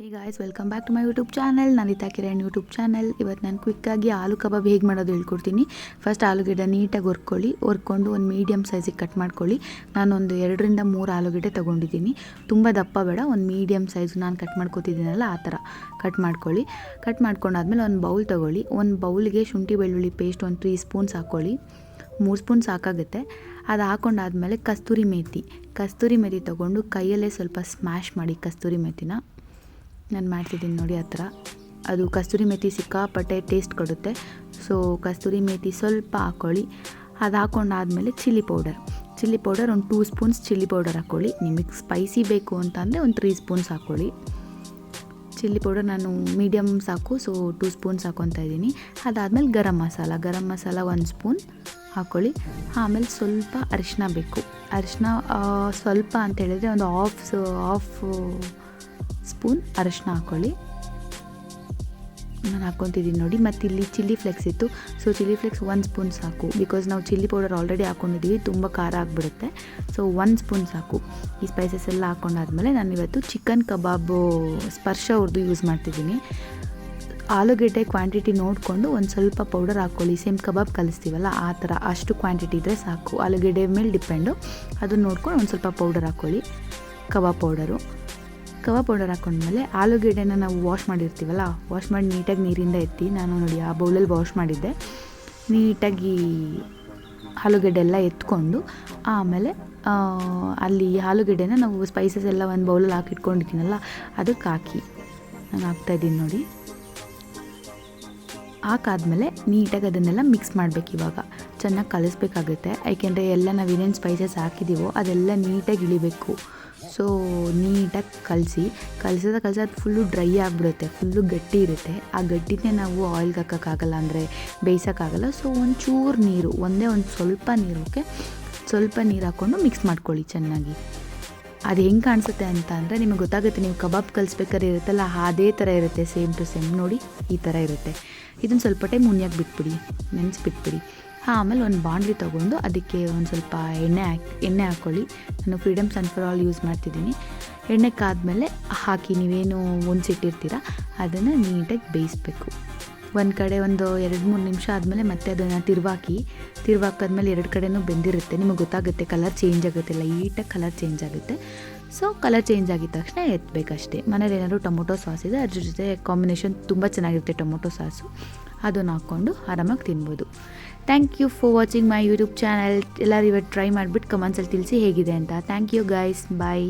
Hey guys welcome back to my YouTube channel Nanita Kiran YouTube channel ಇವತ್ತು ನಾನು ಕ್ವಿಕ್ಕಾಗಿ ಆಲೂ ಕಬಾಬ್ ಹೇಗೆ ಮಾಡೋದು ಹೇಳ್ಕೊಡ್ತೀನಿ. ಫಸ್ಟ್ ಆಲೂಗೆಡ್ಡೆ ನೀಟಾಗಿ ಹುರ್ಕೊಳ್ಳಿ ಹುರ್ಕೊಂಡು ಒಂದು ಮೀಡಿಯಮ್ ಸೈಜಿಗೆ ಕಟ್ ಮಾಡ್ಕೊಳ್ಳಿ. ನಾನೊಂದು ಎರಡರಿಂದ ಮೂರು ಆಲೂಗೆಡ್ಡೆ ತೊಗೊಂಡಿದ್ದೀನಿ. ತುಂಬ ದಪ್ಪ ಬೇಡ. ಒಂದು ಮೀಡಿಯಮ್ ಸೈಜ್ ನಾನು ಕಟ್ ಮಾಡ್ಕೊತಿದ್ದೀನಲ್ಲ, ಆ ಥರ ಕಟ್ ಮಾಡ್ಕೊಳ್ಳಿ. ಕಟ್ ಮಾಡ್ಕೊಂಡಾದ್ಮೇಲೆ ಒಂದು ಬೌಲ್ ತೊಗೊಳ್ಳಿ. ಒಂದು ಬೌಲ್ಗೆ ಶುಂಠಿ ಬೆಳ್ಳುಳ್ಳಿ ಪೇಸ್ಟ್ ಒಂದು ತ್ರೀ ಸ್ಪೂನ್ಸ್ ಹಾಕ್ಕೊಳ್ಳಿ ಮೂರು ಸ್ಪೂನ್ ಸಾಕಾಗುತ್ತೆ. ಅದು ಹಾಕೊಂಡಾದ್ಮೇಲೆ ಕಸ್ತೂರಿ ಮೇತಿ. ಕಸ್ತೂರಿ ಮೇತಿ ತೊಗೊಂಡು ಕೈಯಲ್ಲೇ ಸ್ವಲ್ಪ ಸ್ಮ್ಯಾಶ್ ಮಾಡಿ ಕಸ್ತೂರಿ ಮೇಥಿನ ನಾನು ಮಾಡ್ತಿದ್ದೀನಿ ನೋಡಿ ಆ ಅದು ಕಸ್ತೂರಿ ಮೇಥಿ ಸಿಕ್ಕಾಪಟ್ಟೆ ಟೇಸ್ಟ್ ಕೊಡುತ್ತೆ. ಸೊ ಕಸ್ತೂರಿ ಮೇಥಿ ಸ್ವಲ್ಪ ಹಾಕ್ಕೊಳ್ಳಿ ಅದು ಹಾಕೊಂಡಾದ್ಮೇಲೆ ಚಿಲ್ಲಿ ಪೌಡರ್ ಚಿಲ್ಲಿ ಪೌಡರ್ ಒಂದು ಟೂ ಸ್ಪೂನ್ಸ್ ಚಿಲ್ಲಿ ಪೌಡರ್ ಹಾಕ್ಕೊಳ್ಳಿ ನಿಮಗೆ ಸ್ಪೈಸಿ ಬೇಕು ಅಂತಂದರೆ ಒಂದು ತ್ರೀ ಸ್ಪೂನ್ಸ್ ಹಾಕ್ಕೊಳ್ಳಿ ಚಿಲ್ಲಿ ಪೌಡರ್ ನಾನು ಮೀಡಿಯಮ್ ಸಾಕು ಸೊ ಟೂ ಸ್ಪೂನ್ಸ್ ಹಾಕ್ಕೊತಾ ಇದ್ದೀನಿ. ಅದಾದಮೇಲೆ ಗರಂ ಮಸಾಲ. ಗರಂ ಮಸಾಲ ಒಂದು ಸ್ಪೂನ್ ಹಾಕ್ಕೊಳ್ಳಿ ಆಮೇಲೆ ಸ್ವಲ್ಪ ಅರಿಶಿನ ಬೇಕು. ಅರಿಶಿನ ಸ್ವಲ್ಪ ಅಂತ ಹೇಳಿದ್ರೆ ಒಂದು ಆಫ್ ಆಫ್ ಸ್ಪೂನ್, ಅರಶಿನ ಹಾಕ್ಕೊಳ್ಳಿ ನಾನು ಹಾಕ್ಕೊತಿದ್ದೀನಿ ನೋಡಿ, ಮತ್ತು ಇಲ್ಲಿ ಚಿಲ್ಲಿ ಫ್ಲೆಕ್ಸ್ ಇತ್ತು. So chilli flakes one spoon ಸಾಕು. ಬಿಕಾಸ್ ನಾವು ಚಿಲ್ಲಿ ಪೌಡರ್ ಆಲ್ರೆಡಿ ಹಾಕ್ಕೊಂಡಿದ್ದೀವಿ ತುಂಬ ಖಾರ ಆಗಿಬಿಡುತ್ತೆ. ಸೊ ಒಂದು ಸ್ಪೂನ್ ಸಾಕು. ಈ ಸ್ಪೈಸಸ್ ಎಲ್ಲ ಹಾಕ್ಕೊಂಡಾದ್ಮೇಲೆ ನಾನು ಇವತ್ತು ಚಿಕನ್ ಕಬಾಬು ಸ್ಪರ್ಶ ಅವ್ರದ್ದು ಯೂಸ್ ಮಾಡ್ತಿದ್ದೀನಿ. ಆಲೂಗೆಡ್ಡೆ ಕ್ವಾಂಟಿಟಿ ನೋಡಿಕೊಂಡು ಒಂದು ಸ್ವಲ್ಪ ಪೌಡರ್ ಹಾಕ್ಕೊಳ್ಳಿ ಸೇಮ್ ಕಬಾಬ್ ಕಲಿಸ್ತೀವಲ್ಲ, ಆ ಥರ ಅಷ್ಟು ಕ್ವಾಂಟಿಟಿ ಇದ್ದರೆ ಸಾಕು. ಆಲೂಗೆಡ್ಡೆ ಮೇಲೆ ಡಿಪೆಂಡು ಅದನ್ನು ನೋಡ್ಕೊಂಡು ಒಂದು ಸ್ವಲ್ಪ ಪೌಡರ್ ಹಾಕ್ಕೊಳ್ಳಿ ಕಬಾಬ್ ಪೌಡರು. ಕಬಾಬ್ ಪೌಡರ್ ಹಾಕೊಂಡ್ಮೇಲೆ ಆಲೂಗೆಡ್ಡೆನ ನಾವು ವಾಶ್ ಮಾಡಿರ್ತೀವಲ್ಲ ವಾಶ್ ಮಾಡಿ ನೀಟಾಗಿ ನೀರಿಂದ ಎತ್ತಿ ನಾನು ನೋಡಿ ಆ ಬೌಲಲ್ಲಿ ವಾಶ್ ಮಾಡಿದ್ದೆ. ನೀಟಾಗಿ ಆಲೂಗೆಡ್ಡೆ ಎಲ್ಲ ಎತ್ಕೊಂಡು ಆಮೇಲೆ ಅಲ್ಲಿ ಆಲೂಗೆಡ್ಡೆನ ನಾವು ಸ್ಪೈಸಸ್ ಎಲ್ಲ ಒಂದು ಬೌಲಲ್ಲಿ ಹಾಕಿಟ್ಕೊಂಡಿದ್ದೀನಲ್ಲ, ಅದಕ್ಕೆ ಹಾಕಿ. ನಾನು ಹಾಕ್ತಾಯಿದ್ದೀನಿ ನೋಡಿ. ಹಾಕಾದ್ಮೇಲೆ ನೀಟಾಗಿ ಅದನ್ನೆಲ್ಲ ಮಿಕ್ಸ್ ಮಾಡಬೇಕು ಇವಾಗ. ಚೆನ್ನಾಗಿ ಕಲಿಸ್ಬೇಕಾಗುತ್ತೆ. ಯಾಕೆಂದರೆ ಎಲ್ಲ ನಾವು ಏನೇನು ಸ್ಪೈಸಸ್ ಹಾಕಿದ್ದೀವೋ ಅದೆಲ್ಲ ನೀಟಾಗಿ ಇಳಿಬೇಕು. ಸೊ ನೀಟಾಗಿ ಕಲಸಿ. ಕಲಸಿದ ಕಲಸಿ ಅದು ಫುಲ್ಲು ಡ್ರೈ ಆಗಿಬಿಡುತ್ತೆ. ಫುಲ್ಲು ಗಟ್ಟಿ ಇರುತ್ತೆ. ಆ ಗಟ್ಟಿನೇ ನಾವು ಆಯಿಲ್ಗೆ ಹಾಕೋಕ್ಕಾಗಲ್ಲ ಅಂದರೆ ಬೇಯಿಸೋಕ್ಕಾಗಲ್ಲ. ಸೊ ಒಂಚೂರು ಚೂರು ನೀರು, ಒಂದೇ ಒಂದು ಸ್ವಲ್ಪ ನೀರು ಓಕೆ ಸ್ವಲ್ಪ ನೀರು ಹಾಕ್ಕೊಂಡು ಮಿಕ್ಸ್ ಮಾಡ್ಕೊಳ್ಳಿ ಚೆನ್ನಾಗಿ. ಅದು ಹೆಂಗೆ ಕಾಣಿಸುತ್ತೆ ಅಂತ ಅಂದರೆ ನಿಮಗೆ ಗೊತ್ತಾಗುತ್ತೆ, ನೀವು ಕಬಾಬ್ ಕಲಿಸ್ಬೇಕಾದ್ರೆ ಇರುತ್ತಲ್ಲ, ಅದೇ ಥರ ಇರುತ್ತೆ ಸೇಮ್ ಟು ಸೇಮ್ ನೋಡಿ, ಈ ಥರ ಇರುತ್ತೆ. ಇದನ್ನು ಸ್ವಲ್ಪ ಟೈಮ್ ಮುನಿಯಾಗಿ ಬಿಟ್ಬಿಡಿ. ನೆನೆಸ್ಬಿಟ್ಬಿಡಿ. ಆಮೇಲೆ ಒಂದು ಬಾಣಲಿ ತೊಗೊಂಡು ಅದಕ್ಕೆ ಒಂದು ಸ್ವಲ್ಪ ಎಣ್ಣೆ ಹಾಕಿ, ಎಣ್ಣೆ ಹಾಕ್ಕೊಳ್ಳಿ ನಾನು ಫ್ರೀಡಮ್ ಸನ್ಫ್ಲವರ್ ಆಲ್ ಯೂಸ್ ಮಾಡ್ತಿದ್ದೀನಿ. ಎಣ್ಣೆ ಕಾದ್ಮೇಲೆ ಹಾಕಿ ನೀವೇನು ಒಂದ್ಸಿಟ್ಟಿರ್ತೀರ ಅದನ್ನು ನೀಟಾಗಿ ಬೇಯಿಸ್ಬೇಕು. ಒಂದು ಕಡೆ ಒಂದು ಎರಡು ಮೂರು ನಿಮಿಷ ಆದಮೇಲೆ ಮತ್ತೆ ಅದನ್ನು ತಿರುವಾಕಿ, ತಿರುವಾಕಾದ್ಮೇಲೆ ಎರಡು ಕಡೆನೂ ಬೆಂದಿರುತ್ತೆ. ನಿಮಗೆ ಗೊತ್ತಾಗುತ್ತೆ ಕಲರ್ ಚೇಂಜ್ ಆಗುತ್ತೆ ಲೈಟಾಗಿ ಕಲರ್ ಚೇಂಜ್ ಆಗುತ್ತೆ. ಸೊ ಕಲರ್ ಚೇಂಜ್ ಆಗಿದ ತಕ್ಷಣ ಎತ್ತಬೇಕಷ್ಟೇ ಮನೇಲಿ ಏನಾದರೂ ಟೊಮೊಟೊ ಸಾಸ್ ಇದೆ, ಅದ್ರ ಜೊತೆ ಕಾಂಬಿನೇಷನ್ ತುಂಬ ಚೆನ್ನಾಗಿರುತ್ತೆ ಟೊಮೊಟೊ ಸಾಸು. ಅದನ್ನು ಹಾಕ್ಕೊಂಡು ಆರಾಮಾಗಿ ತಿನ್ಬೋದು. Thank you for watching my YouTube channel ಎಲ್ಲರೂ ಇವತ್ತು ಟ್ರೈ ಮಾಡಿಬಿಟ್ಟು ಕಮೆಂಟ್ಸಲ್ಲಿ ತಿಳಿಸಿ ಹೇಗಿದೆ ಅಂತ. Thank you guys bye